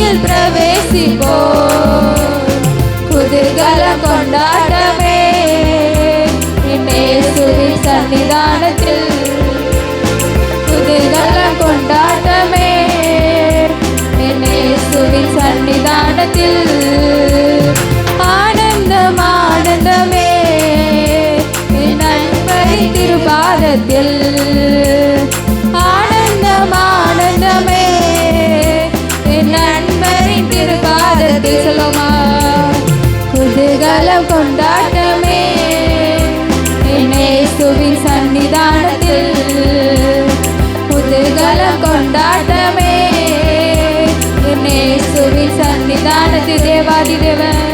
el prevesivo. மங்களம் கொண்டாட்டமே. என்னை சுவின் சன்னிதானத்தில் புதுகலம் கொண்டாட்டமே. என்னை சுவின் சன்னிதானத்தில் தேவாதி தேவன்.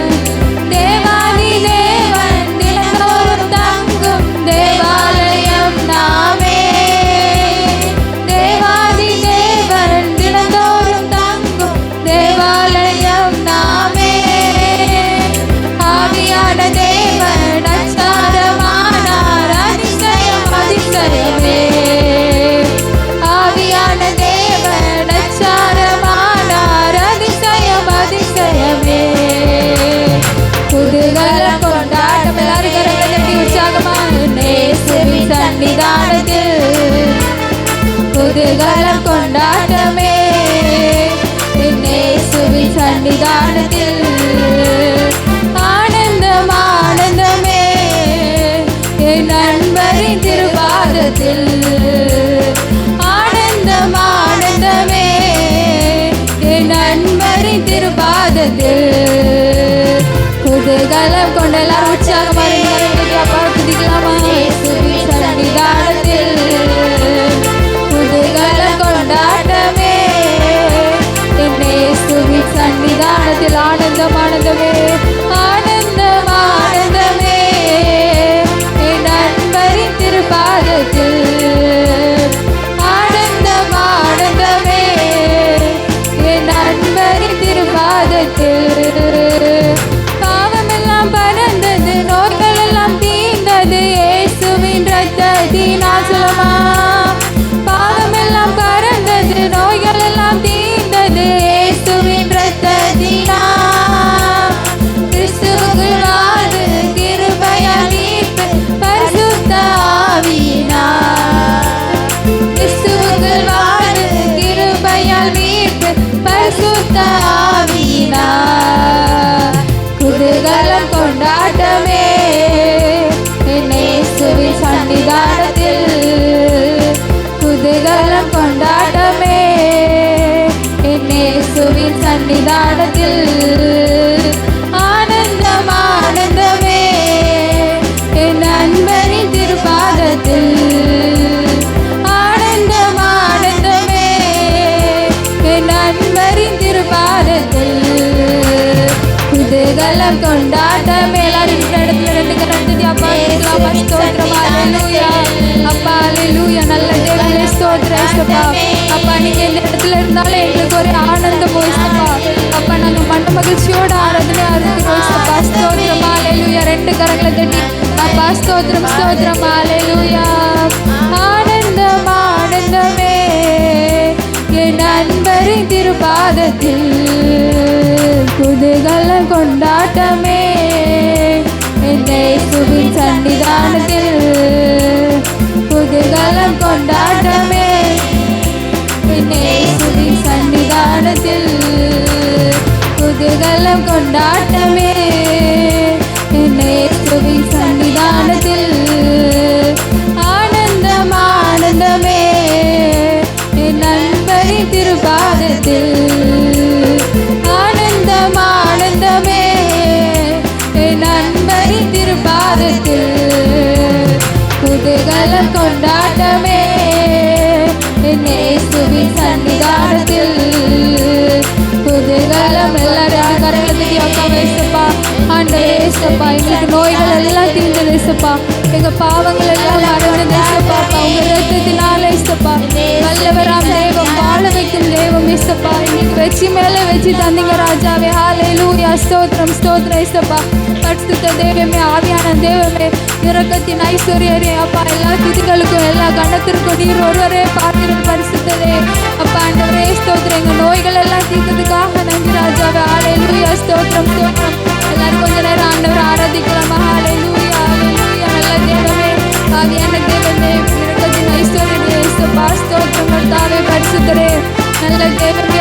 சன்னிதானத்தில் குதூகலம் கொண்டாட்டமே என்னேசுவின் சன்னிதானத்தில் ஆனந்தம் ஆனந்தமே. என் நண்பரின் திருவாதத்தில் ஆனந்தம் ஆனந்தமே. என் நண்பரின் திருபாதத்தில் குதூகலம் கொண்டெல்லாம் ஆனந்தம் ஆனந்தமே. குதூகலம் கொண்டாட்டமே என்னே சுவின் சன்னிதானத்தில் ஆனந்தம் ஆனந்தமே என் நண்பரின் திருப்பாதத்தில் ஆனந்தம் ஆனந்தமே என் நண்பரின் திருப்பாதத்தில் குதூகலம் கொண்டாட்டமே எல்லாரும் இருக்கிற இடத்துல ரெண்டு கரண்டி அப்பா அப்பா ஸ்தோத்திரம் அல்லேலூயா அப்பா அல்லேலூயா நல்ல தேவனே ஸ்தோத்திரம் ஏசப்பா அப்பா நீங்க இந்த இடத்துல இருந்தாலும் எங்களுக்கு ஒரு ஆனந்தம் ஏசப்பா அப்பா நாங்க மன மகிழ்ச்சியோட ஆராதனை ஆரம்பிக்கிறோம் ஏசப்பா ஸ்தோத்திரம். அல்லேலூயா ரெண்டு கரங்களை தட்டி. அப்பா ஸ்தோத்திரம் ஸ்தோத்திரம். அல்லேலூயா ஆனந்தம் ஆனந்தமே. என் நண்பரின் திருப்பாதத்தில் குதூகலம் கொண்டாட்டமே. என்னை சன்னிதானத்தில் ஆனந்தம் ஆனந்தமே. என் நண்பரின் திருபாதத்தில் ஆனந்தம் ஆனந்தமே. என் நண்பரின் திருபாதத்தில் குதூகலம் கொண்டாட்டமே. என்னை ஏசப்பா எங்களுக்கு நோய்கள் எல்லாம் தீர்ந்தது ஏசப்பா எங்க பாவங்கள் எல்லாம் மறந்தது ஏசப்பா உங்க ரத்தத்தினால ஏசப்பா நல்லவராம் தேவம் வாழ வைக்கும் தேவம் ஏசப்பா இன்னைக்கு வச்சு மேல வச்சு தந்தீங்க ராஜாவே ஹாலே லூயா ஸ்தோத்திரம் ஸ்தோத்திரம் ஏசப்பா பரிசுத்த தேவமே ஆவியான தேவமே இரக்கத்தின் ஐஸ்வர்யரே அப்பா எல்லா துதிகளுக்கும் எல்லா கணத்திற்கும் நீர் ஒருவரே பார்க்கிறோம் பரிசுத்ததே அப்பா அந்த ஸ்தோத்திரம் எங்க நோய்கள் எல்லாம் தீர்த்ததுக்காக நன்றி ராஜாவே ஹாலே ஸ்தோத்திரம் ஸ்தோத்திரம் Canada gave me